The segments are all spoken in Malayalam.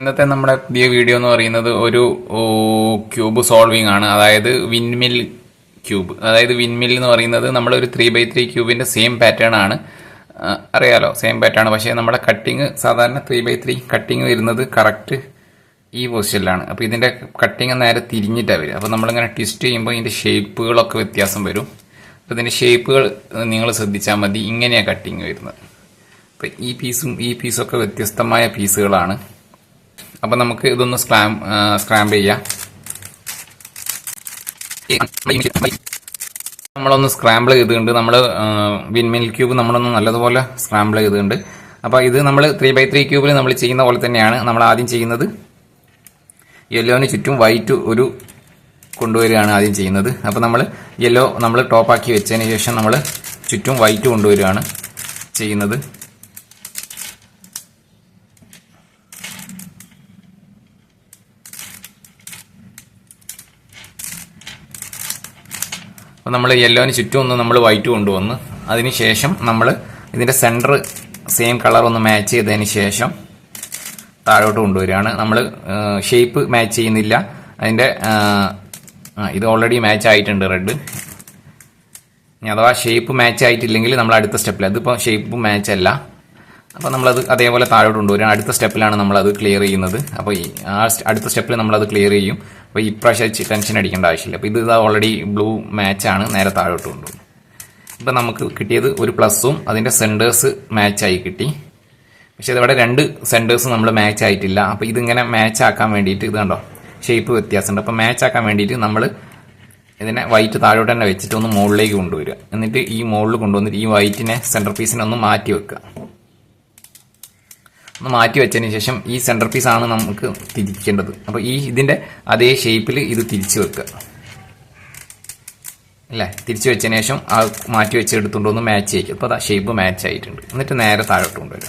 ഇന്നത്തെ നമ്മുടെ പുതിയ വീഡിയോ എന്ന് പറയുന്നത് ഒരു ക്യൂബ് സോൾവിങ് ആണ്. അതായത് വിൻമിൽ ക്യൂബ് അതായത് വിൻമിൽ എന്ന് പറയുന്നത് നമ്മളൊരു ത്രീ ബൈ ത്രീ ക്യൂബിന്റെ സെയിം പാറ്റേൺ ആണ്. അറിയാലോ സെയിം പാറ്റേൺ പക്ഷേ നമ്മുടെ കട്ടിങ് സാധാരണ ത്രീ ബൈ ത്രീ കട്ടിങ് വരുന്നത് കറക്റ്റ് ഈ പൊസിഷനിലാണ് അപ്പോൾ ഇതിന്റെ കട്ടിങ് നേരെ തിരിഞ്ഞിട്ടാണ് വരിക. അപ്പോൾ നമ്മളിങ്ങനെ ട്വിസ്റ്റ് ചെയ്യുമ്പോൾ ഇതിന്റെ ഷേപ്പുകളൊക്കെ വ്യത്യാസം വരും. അപ്പോൾ ഇതിന്റെ ഷേപ്പുകൾ നിങ്ങൾ ശ്രദ്ധിച്ചാൽ മതി. ഇങ്ങനെയാണ് കട്ടിങ് വരുന്നത്. അപ്പോൾ ഈ പീസും ഈ പീസൊക്കെ വ്യത്യസ്തമായ പീസുകളാണ് അപ്പൊ നമുക്ക് ഇതൊന്ന് സ്ക്രാം സ്ക്രാമ്പ് ചെയ്യാം. നമ്മളൊന്ന് സ്ക്രാമ്പിൾ ചെയ്തിട്ടുണ്ട്. നമ്മൾ വിൻമിൽ ക്യൂബ് നമ്മളൊന്ന് നല്ലതുപോലെ സ്ക്രാമ്പിൾ ചെയ്തിട്ടുണ്ട്. അപ്പോൾ ഇത് നമ്മൾ ത്രീ ബൈ ത്രീ ക്യൂബിൽ നമ്മൾ ചെയ്യുന്ന പോലെ തന്നെയാണ് നമ്മൾ ആദ്യം ചെയ്യുന്നത്. യെല്ലോന് ചുറ്റും വൈറ്റ് ഒരു കൊണ്ടുവരികയാണ് ആദ്യം ചെയ്യുന്നത്. അപ്പോൾ നമ്മൾ യെല്ലോ നമ്മൾ ടോപ്പാക്കി വെച്ചതിന് ശേഷം നമ്മൾ ചുറ്റും വൈറ്റ് കൊണ്ടുവരികയാണ് ചെയ്യുന്നത്. അപ്പോൾ നമ്മൾ യെല്ലോന് ചുറ്റും ഒന്ന് നമ്മൾ വൈറ്റ് കൊണ്ടുവന്ന് അതിന് ശേഷം നമ്മൾ ഇതിന്റെ സെന്റർ സെയിം കളർ ഒന്ന് മാച്ച് ചെയ്തതിന് ശേഷം താഴോട്ട് കൊണ്ടുവരികയാണ്. നമ്മൾ ഷേപ്പ് മാച്ച് ചെയ്യുന്നില്ല. അതിന്റെ ഇത് ഓൾറെഡി മാച്ച് ആയിട്ടുണ്ട് റെഡ് അഥവാ ഷേപ്പ് മാച്ച് ആയിട്ടില്ലെങ്കിൽ നമ്മൾ അടുത്ത സ്റ്റെപ്പിൽ അതിപ്പോൾ ഷേപ്പ് മാച്ച് അല്ല. അപ്പോൾ നമ്മളത് അതേപോലെ താഴോട്ട് കൊണ്ടുവരികയാണ്. അടുത്ത സ്റ്റെപ്പിലാണ് നമ്മളത് ക്ലിയർ ചെയ്യുന്നത്. അപ്പോൾ ഈ ആ അടുത്ത സ്റ്റെപ്പിൽ നമ്മളത് ക്ലിയർ ചെയ്യും. അപ്പോൾ ഇപ്രാവശ്യം ടെൻഷൻ അടിക്കേണ്ട ആവശ്യമില്ല. അപ്പോൾ ഇത് ഓൾറെഡി ബ്ലൂ മാച്ച് ആണ് നേരെ താഴോട്ട് കൊണ്ടുപോകും. ഇപ്പം നമുക്ക് കിട്ടിയത് ഒരു പ്ലസും അതിന്റെ സെന്റേഴ്സ് മാച്ചായി കിട്ടി. പക്ഷേ ഇതവിടെ രണ്ട് സെന്റേഴ്സ് നമ്മൾ മാച്ച് ആയിട്ടില്ല. അപ്പോൾ ഇതിങ്ങനെ മാച്ച് ആക്കാൻ വേണ്ടിയിട്ട് ഇത് കണ്ടോ? ഷേപ്പ് വ്യത്യാസമുണ്ട്. അപ്പോൾ മാച്ച് ആക്കാൻ വേണ്ടിയിട്ട് നമ്മൾ ഇതിനെ വൈറ്റ് താഴോട്ട് തന്നെ വെച്ചിട്ട് ഒന്ന് മുകളിലേക്ക് കൊണ്ടുവരിക. എന്നിട്ട് ഈ മുകളിൽ കൊണ്ടുവന്നിട്ട് ഈ വൈറ്റിനെ സെന്റർ പീസിനെ ഒന്ന് മാറ്റി വെക്കുക. മാറ്റി വെച്ചതിന് ശേഷം ഈ സെന്റർ പീസ് ആണ് നമുക്ക് തിരിക്കേണ്ടത്. അപ്പോൾ ഈ ഇതിന്റെ അതേ ഷേപ്പിൽ ഇത് തിരിച്ചു വെക്കുക. അല്ലേ? തിരിച്ചു വെച്ചതിന് ശേഷം ആ മാറ്റി വെച്ച് എടുത്തുകൊണ്ട് ഒന്ന് മാച്ച് ചെയ്യിക്കും അപ്പോൾ ആ ഷേപ്പ് മാച്ച് ആയിട്ടുണ്ട്. എന്നിട്ട് നേരെ താഴോട്ട് കൊണ്ടുവരും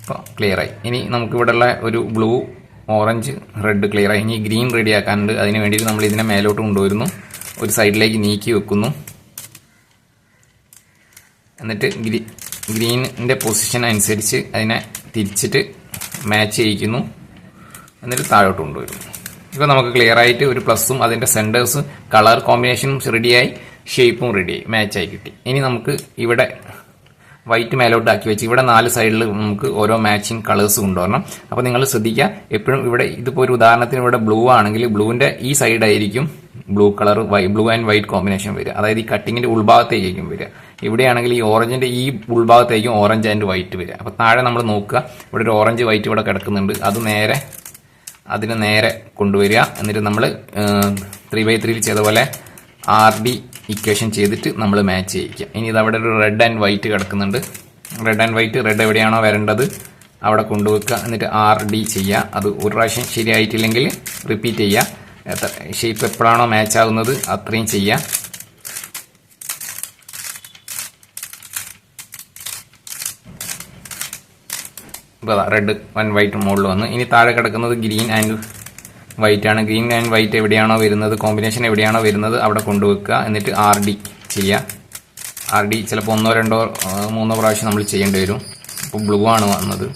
അപ്പോൾ ക്ലിയറായി ഇനി നമുക്ക് ഇവിടെയുള്ള ഒരു ബ്ലൂ ഓറഞ്ച് റെഡ് ക്ലിയറായി ഇനി ഗ്രീൻ റെഡി ആക്കാനുണ്ട്. അതിന് വേണ്ടിയിട്ട് നമ്മൾ ഇതിനെ മേലോട്ട് കൊണ്ടുവരുന്നു. ഒരു സൈഡിലേക്ക് നീക്കി വെക്കുന്നു. എന്നിട്ട് ഗ്രീ ഗ്രീനിന്റെ പൊസിഷൻ അനുസരിച്ച് അതിനെ തിരിച്ചിട്ട് മാച്ച് ചെയ്യിക്കുന്നു. എന്നിട്ട് താഴോട്ട് കൊണ്ടുവരും. ഇപ്പോൾ നമുക്ക് ക്ലിയർ ആയിട്ട് ഒരു പ്ലസും അതിന്റെ സെന്റേഴ്സ് കളർ കോമ്പിനേഷനും റെഡിയായി ഷേപ്പും റെഡിയായി മാച്ചായി കിട്ടി. ഇനി നമുക്ക് ഇവിടെ വൈറ്റ് മേലോട്ട് ആക്കി വെച്ച് ഇവിടെ നാല് സൈഡിൽ നമുക്ക് ഓരോ മാച്ചിങ് കളേഴ്സ് കൊണ്ടുവരണം. അപ്പോൾ നിങ്ങൾ ശ്രദ്ധിക്കുക എപ്പോഴും ഇവിടെ ഇതിപ്പോൾ ഒരു ഉദാഹരണത്തിന് ഇവിടെ ബ്ലൂ ആണെങ്കിൽ ബ്ലൂവിന്റെ ഈ സൈഡായിരിക്കും blue colour blue and white combination വരിക. അതായത് ഈ കട്ടിങ്ങിന്റെ ഉൾഭാഗത്തേക്കും വരിക. ഇവിടെയാണെങ്കിൽ ഈ ഓറഞ്ചിന്റെ ഈ ഉൾഭാഗത്തേക്കും ഓറഞ്ച് ആൻഡ് വൈറ്റ് വരിക. അപ്പോൾ താഴെ നമ്മൾ നോക്കുക. ഇവിടെ ഒരു ഓറഞ്ച് വൈറ്റ് ഇവിടെ കിടക്കുന്നുണ്ട്. അത് നേരെ അതിന് നേരെ കൊണ്ടുവരിക. എന്നിട്ട് നമ്മൾ ത്രീ ബൈ ത്രീയിൽ ചെയ്ത പോലെ ആർ ഡി ഇക്വേഷൻ ചെയ്തിട്ട് നമ്മൾ മാച്ച് ചെയ്യിക്കുക. ഇനി ഇത് അവിടെ ഒരു റെഡ് ആൻഡ് വൈറ്റ് കിടക്കുന്നുണ്ട്. റെഡ് ആൻഡ് വൈറ്റ് റെഡ് എവിടെയാണോ വരേണ്ടത്? അവിടെ കൊണ്ടുവെക്കുക. എന്നിട്ട് ആർ ഡി ചെയ്യുക. അത് ഒരു പ്രാവശ്യം ശരിയായിട്ടില്ലെങ്കിൽ റിപ്പീറ്റ് ചെയ്യുക. എത്ര ഷേപ്പ് എപ്പോഴാണോ മാച്ച് ആകുന്നത് അത്രയും ചെയ്യാം. ഇപ്പോൾ റെഡ് വൺ വൈറ്റ് മുകളിൽ വന്നു. ഇനി താഴെ കിടക്കുന്നത് ഗ്രീൻ ആൻഡ് വൈറ്റ് ആണ്. ഗ്രീൻ ആൻഡ് വൈറ്റ് എവിടെയാണോ വരുന്നത്? കോമ്പിനേഷൻ എവിടെയാണോ വരുന്നത്? അവിടെ കൊണ്ടുവെക്കുക. എന്നിട്ട് ആർ ഡി ചെയ്യുക ആർ ഡി ചിലപ്പോൾ ഒന്നോ രണ്ടോ മൂന്നോ പ്രാവശ്യം നമ്മൾ ചെയ്യേണ്ടി വരും. ഇപ്പോൾ ബ്ലൂ ആണ് വന്നത്.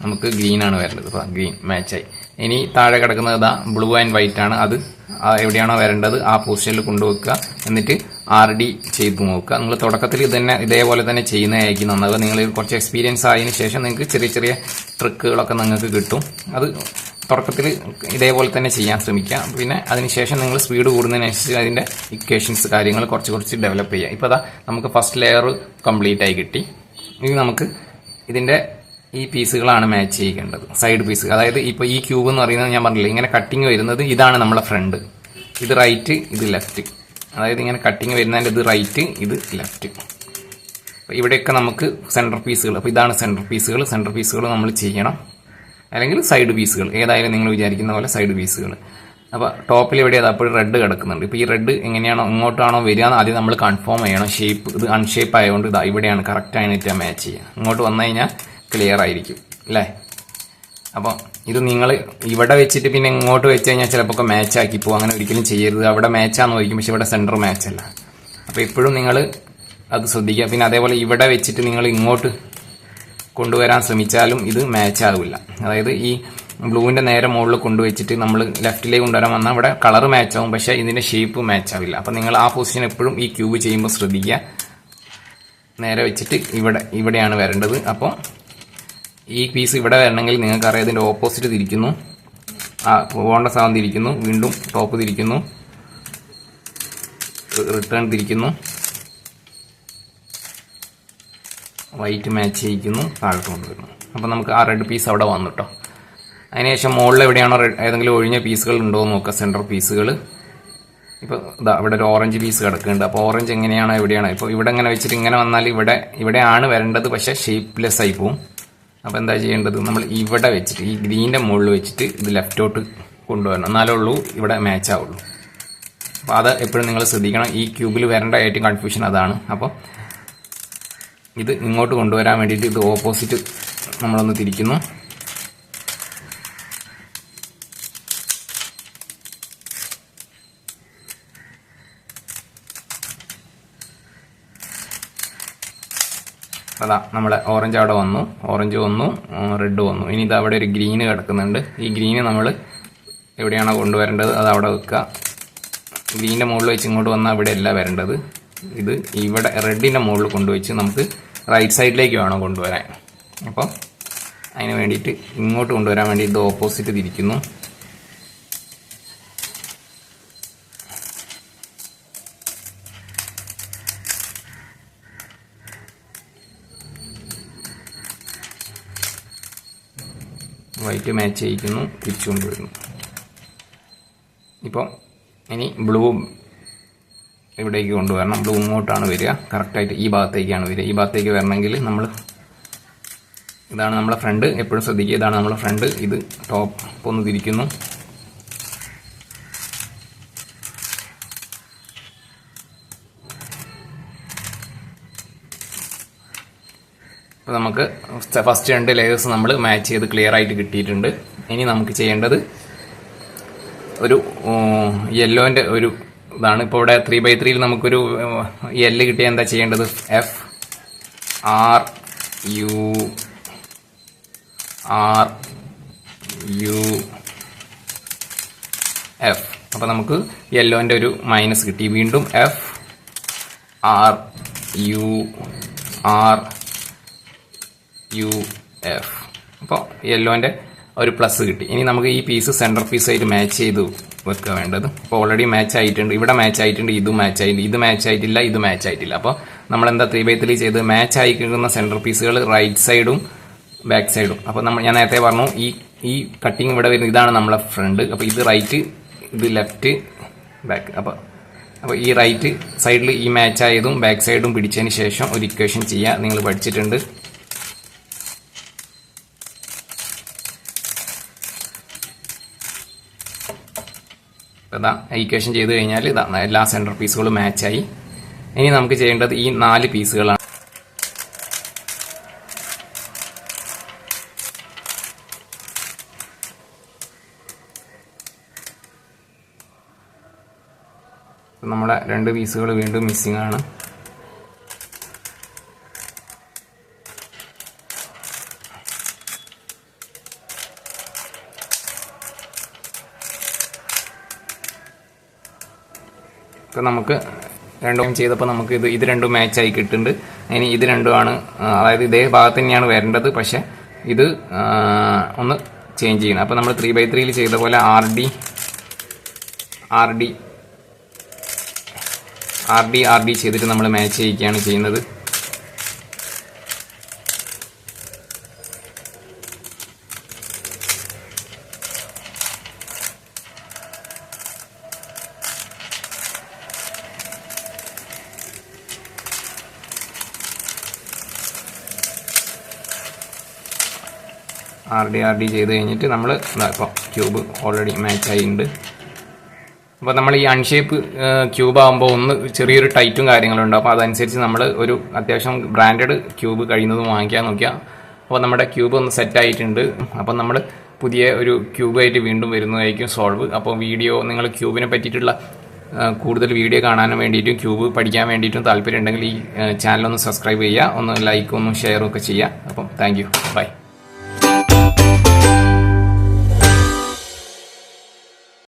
നമുക്ക് ഗ്രീൻ ആണ് വരേണ്ടത്. ഗ്രീൻ മാച്ചായി ഇനി താഴെ കിടക്കുന്നത് ഇതാ ബ്ലൂ ആൻഡ് വൈറ്റ് ആണ്. അത് എവിടെയാണോ വരേണ്ടത് ആ പൊസിഷനിൽ കൊണ്ടുവെക്കുക. എന്നിട്ട് ആർ ഡി ചെയ്ത് നോക്കുക. നിങ്ങൾ തുടക്കത്തിൽ ഇതന്നെ തന്നെ ഇതേപോലെ തന്നെ ചെയ്യുന്നതായിരിക്കും നന്നാവുക. നിങ്ങൾ കുറച്ച് എക്സ്പീരിയൻസ് ആയതിനു ശേഷം നിങ്ങൾക്ക് ചെറിയ ചെറിയ ട്രിക്കുകളൊക്കെ നിങ്ങൾക്ക് കിട്ടും. അത് തുടക്കത്തിൽ ഇതേപോലെ തന്നെ ചെയ്യാൻ ശ്രമിക്കുക. പിന്നെ അതിനുശേഷം നിങ്ങൾ സ്പീഡ് കൂടുന്നതിനനുസരിച്ച് അതിന്റെ ഇക്വേഷൻസ് കാര്യങ്ങൾ കുറച്ച് കുറച്ച് ഡെവലപ്പ് ചെയ്യുക. ഇപ്പോൾ അതാ നമുക്ക് ഫസ്റ്റ് ലെയർ കംപ്ലീറ്റ് ആയി കിട്ടി. ഇനി നമുക്ക് ഇതിന്റെ ഈ പീസുകളാണ് മാച്ച് ചെയ്യേണ്ടത്. Side piece. അതായത് ഇപ്പോൾ ഈ ക്യൂബ് എന്ന് പറയുന്നത് ഞാൻ പറഞ്ഞില്ല ഇങ്ങനെ കട്ടിങ് വരുന്നത് ഇതാണ് നമ്മളെ ഫ്രണ്ട് ഇത് റൈറ്റ് ഇത് ലെഫ്റ്റ് അതായത് ഇങ്ങനെ കട്ടിങ് വരുന്നതിന്റെ ഇത് റൈറ്റ് ഇത് ലെഫ്റ്റ് അപ്പോൾ ഇവിടെയൊക്കെ നമുക്ക് സെന്റർ പീസുകൾ. അപ്പോൾ ഇതാണ് സെന്റർ പീസുകൾ. സെന്റർ പീസുകൾ നമ്മൾ ചെയ്യണം. അല്ലെങ്കിൽ സൈഡ് പീസുകൾ. ഏതായാലും നിങ്ങൾ വിചാരിക്കുന്ന പോലെ സൈഡ് പീസുകൾ. അപ്പോൾ ടോപ്പിൽ എവിടെ അപ്പോൾ റെഡ് കിടക്കുന്നുണ്ട്. ഇപ്പോൾ ഈ റെഡ് എങ്ങനെയാണോ ഇങ്ങോട്ടാണോ വരിക എന്ന് ആദ്യം നമ്മൾ കൺഫേം ചെയ്യണം. ഷേപ്പ് ഇത് അൺഷേപ്പ് ആയതുകൊണ്ട് ഇതാ ഇവിടെയാണ് കറക്റ്റ് ആയിട്ട് മാച്ച് ചെയ്യുക. ഇങ്ങോട്ട് വന്നു കഴിഞ്ഞാൽ ക്ലിയർ ആയിരിക്കും അല്ലേ? അപ്പോൾ ഇത് നിങ്ങൾ ഇവിടെ വെച്ചിട്ട് പിന്നെ ഇങ്ങോട്ട് വെച്ച് കഴിഞ്ഞാൽ ചിലപ്പോൾ ഒക്കെ മാച്ച് ആക്കി പോകും അങ്ങനെ ഒരിക്കലും ചെയ്യരുത്. അവിടെ മാച്ചാന്ന് ചോദിക്കും പക്ഷെ ഇവിടെ സെന്റർ മാച്ച് അല്ല. അപ്പോൾ എപ്പോഴും നിങ്ങൾ അത് ശ്രദ്ധിക്കുക. പിന്നെ അതേപോലെ ഇവിടെ വെച്ചിട്ട് നിങ്ങൾ ഇങ്ങോട്ട് കൊണ്ടുവരാൻ ശ്രമിച്ചാലും ഇത് മാച്ച് ആവില്ല. അതായത് ഈ ബ്ലൂവിന്റെ നേരെ മുകളിൽ കൊണ്ടുവച്ചിട്ട് നമ്മൾ ലെഫ്റ്റിലേക്ക് കൊണ്ടുവരാൻ വന്നാൽ അവിടെ കളർ മാച്ച് ആവും പക്ഷേ ഇതിന്റെ ഷേപ്പ് മാച്ച് ആവില്ല. അപ്പോൾ നിങ്ങൾ ആ പൊസിഷൻ എപ്പോഴും ഈ ക്യൂബ് ചെയ്യുമ്പോൾ ശ്രദ്ധിക്കുക. നേരെ വെച്ചിട്ട് ഇവിടെ ഇവിടെയാണ് വരേണ്ടത്. അപ്പോൾ ഈ പീസ് ഇവിടെ വരണമെങ്കിൽ നിങ്ങൾക്കറിയാം ഇതിന്റെ ഓപ്പോസിറ്റ് തിരിക്കുന്നു. ആ പോകേണ്ട സാധനം തിരിക്കുന്നു. വീണ്ടും ടോപ്പ് തിരിക്കുന്നു. റിട്ടേൺ തിരിക്കുന്നു. വൈറ്റ് മാച്ച് ചെയ്യിക്കുന്നു. താഴെ കൊണ്ടുവരുന്നു. അപ്പോൾ നമുക്ക് ആ റെഡ് പീസ് അവിടെ വന്നു കേട്ടോ അതിനുശേഷം മുകളിൽ എവിടെയാണോ ഏതെങ്കിലും ഒഴിഞ്ഞ പീസുകൾ ഉണ്ടോ എന്ന് നോക്കുക സെന്റർ പീസുകൾ ഇപ്പോൾ ഇതാ ഇവിടെ ഒരു ഓറഞ്ച് പീസ് കിടക്കുന്നുണ്ട്. അപ്പോൾ ഓറഞ്ച് എങ്ങനെയാണോ എവിടെയാണോ. ഇപ്പോൾ ഇവിടെ ഇങ്ങനെ വെച്ചിട്ട് ഇങ്ങനെ വന്നാൽ ഇവിടെ ഇവിടെയാണ് വരേണ്ടത്. പക്ഷേ ഷേപ്പ്ലെസ് ആയി പോവും. അപ്പോൾ എന്താ ചെയ്യേണ്ടത്? നമ്മൾ ഇവിടെ വെച്ചിട്ട് ഈ ഗ്രീന്റെ മുകളിൽ വെച്ചിട്ട് ഇത് ലെഫ്റ്റോട്ട് കൊണ്ടുവരണം. എന്നാലേ ഉള്ളൂ ഇവിടെ മാച്ച് ആവുള്ളൂ. അപ്പോൾ അത് എപ്പോഴും നിങ്ങൾ ശ്രദ്ധിക്കണം. ഈ ക്യൂബിൽ വരേണ്ട ഏറ്റവും കൺഫ്യൂഷൻ അതാണ്. അപ്പോൾ ഇത് ഇങ്ങോട്ട് കൊണ്ടുവരാൻ വേണ്ടിയിട്ട് ഇത് ഓപ്പോസിറ്റ് നമ്മളൊന്ന് തിരിക്കുന്നു. അതാ നമ്മുടെ ഓറഞ്ച് അവിടെ വന്നു. ഓറഞ്ച് വന്നു റെഡ് വന്നു. ഇനി ഇത് അവിടെ ഒരു ഗ്രീന് കിടക്കുന്നുണ്ട്. ഈ ഗ്രീന് നമ്മൾ എവിടെയാണോ കൊണ്ടുവരേണ്ടത് അത് അവിടെ വെക്കുക. ഗ്രീനിന്റെ മുകളിൽ വെച്ച് ഇങ്ങോട്ട് വന്നാൽ ഇവിടെയല്ല വരേണ്ടത്. ഇത് ഇവിടെ റെഡിന്റെ മുകളിൽ കൊണ്ടുവച്ച് നമുക്ക് റൈറ്റ് സൈഡിലേക്ക് വേണം കൊണ്ടുവരാൻ. അപ്പം അതിന് വേണ്ടിയിട്ട് ഇങ്ങോട്ട് കൊണ്ടുവരാൻ വേണ്ടി ഇത് ഓപ്പോസിറ്റ് തിരിക്കുന്നു വൈറ്റ് മാച്ച് ചെയ്യിക്കുന്നു തിരിച്ചു കൊണ്ടുവരുന്നു. ഇപ്പം ഇനി ബ്ലൂ ഇവിടേക്ക് കൊണ്ടുവരണം. ബ്ലൂ ഇങ്ങോട്ടാണ് വരിക. കറക്റ്റായിട്ട് ഈ ഭാഗത്തേക്കാണ് വരിക. ഈ ഭാഗത്തേക്ക് വരണമെങ്കിൽ നമ്മൾ ഇതാണ് നമ്മളെ ഫ്രണ്ട്. എപ്പോഴും ശ്രദ്ധിക്കുക ഇതാണ് നമ്മളെ ഫ്രണ്ട്. ഇത് ടോപ്പ് ഒന്ന് തിരിക്കുന്നു. അപ്പോൾ നമുക്ക് ഫസ്റ്റ് രണ്ട് ലെയേഴ്സ് നമ്മൾ മാച്ച് ചെയ്ത് ക്ലിയർ ആയിട്ട് കിട്ടിയിട്ടുണ്ട്. ഇനി നമുക്ക് ചെയ്യേണ്ടത് ഒരു യെല്ലോന്റെ ഒരു ഇതാണ്. ഇപ്പോൾ ഇവിടെ ത്രീ ബൈ ത്രീയിൽ നമുക്കൊരു എല്ല് കിട്ടിയാൽ എന്താ ചെയ്യേണ്ടത്? F R U R U F അപ്പോൾ നമുക്ക് യെല്ലോന്റെ ഒരു മൈനസ് കിട്ടി. വീണ്ടും F R U R U F അപ്പോൾ യെല്ലോന്റെ ഒരു പ്ലസ് കിട്ടി. ഇനി നമുക്ക് ഈ പീസ് സെന്റർ പീസായിട്ട് മാച്ച് ചെയ്ത് വെക്കുക വേണ്ടത്. അപ്പോൾ ഓൾറെഡി മാച്ച് ആയിട്ടുണ്ട്. ഇവിടെ മാച്ച് ആയിട്ടുണ്ട്. ഇതും മാച്ച് ആയിട്ടുണ്ട്. ഇത് മാച്ച് ആയിട്ടില്ല. ഇത് മാച്ച് ആയിട്ടില്ല. അപ്പോൾ നമ്മൾ എന്താ ത്രീ ബൈ ത്രീ ചെയ്ത് മാച്ച് ആയിക്കുന്ന സെന്റർ പീസുകൾ റൈറ്റ് സൈഡും ബാക്ക് സൈഡും അപ്പോൾ നമ്മൾ ഞാൻ നേരത്തെ പറഞ്ഞു ഈ ഈ കട്ടിങ് ഇവിടെ വരുന്നത് ഇതാണ് നമ്മളെ ഫ്രണ്ട് അപ്പോൾ ഇത് റൈറ്റ് ഇത് ലെഫ്റ്റ് ബാക്ക് അപ്പോൾ അപ്പോൾ ഈ റൈറ്റ് സൈഡിൽ ഈ മാച്ച് ആയതും ബാക്ക് സൈഡും പിടിച്ചതിന് ശേഷം ഒരു ഇക്വേഷൻ ചെയ്യുക നിങ്ങൾ പഠിച്ചിട്ടുണ്ട്. ഇതാ ഈക്വേഷൻ ചെയ്ത് കഴിഞ്ഞാൽ ഇതാ എല്ലാ സെന്റർ പീസുകളും മാച്ചായി ഇനി നമുക്ക് ചെയ്യേണ്ടത് ഈ നാല് പീസുകളാണ് നമ്മുടെ രണ്ട് പീസുകൾ വീണ്ടും മിസ്സിംഗ് ആണ്. ഇപ്പം നമുക്ക് രണ്ടും ചെയ്തപ്പോൾ നമുക്ക് ഇത് ഇത് രണ്ടും മാച്ച് ആയി കിട്ടുന്നുണ്ട്. ഇനി ഇത് രണ്ടുമാണ് അതായത് ഇതേ ഭാഗത്ത് തന്നെയാണ് വരേണ്ടത്. പക്ഷേ ഇത് ഒന്ന് ചേഞ്ച് ചെയ്യണം. അപ്പോൾ നമ്മൾ ത്രീ ബൈ ത്രീയിൽ ചെയ്ത പോലെ R D R D R D R D ചെയ്തിട്ട് നമ്മൾ മാച്ച് ചെയ്യിക്കുകയാണ് ചെയ്യുന്നത്. ആർ ഡി ആർ ഡി ചെയ്ത് കഴിഞ്ഞിട്ട് നമ്മൾ ഇപ്പോൾ ക്യൂബ് ഓൾറെഡി മാച്ച് ആയിട്ടുണ്ട് അപ്പോൾ നമ്മൾ ഈ അൺഷേപ്പ് ക്യൂബ് ആകുമ്പോൾ ഒന്ന് ചെറിയൊരു ടൈറ്റും കാര്യങ്ങളും ഉണ്ട്. അപ്പോൾ അതനുസരിച്ച് നമ്മൾ ഒരു അത്യാവശ്യം ബ്രാൻഡഡ് ക്യൂബ് കഴിയുന്നതും വാങ്ങിക്കാൻ നോക്കിയാൽ അപ്പോൾ നമ്മുടെ ക്യൂബ് ഒന്ന് സെറ്റ് ആയിട്ടുണ്ട്. അപ്പം നമ്മൾ പുതിയ ഒരു ക്യൂബായിട്ട് വീണ്ടും വരുന്നതായിരിക്കും സോൾവ് അപ്പോൾ വീഡിയോ നിങ്ങൾ ക്യൂബിനെ പറ്റിയിട്ടുള്ള കൂടുതൽ വീഡിയോ കാണാനും വേണ്ടിയിട്ടും ക്യൂബ് പഠിക്കാൻ വേണ്ടിയിട്ടും താല്പര്യം ഉണ്ടെങ്കിൽ ഈ ചാനൽ ഒന്ന് സബ്സ്ക്രൈബ് ചെയ്യുക. ഒന്ന് ലൈക്കും ഒന്ന് ഷെയറും ഒക്കെ ചെയ്യുക. അപ്പം താങ്ക് യു ബൈ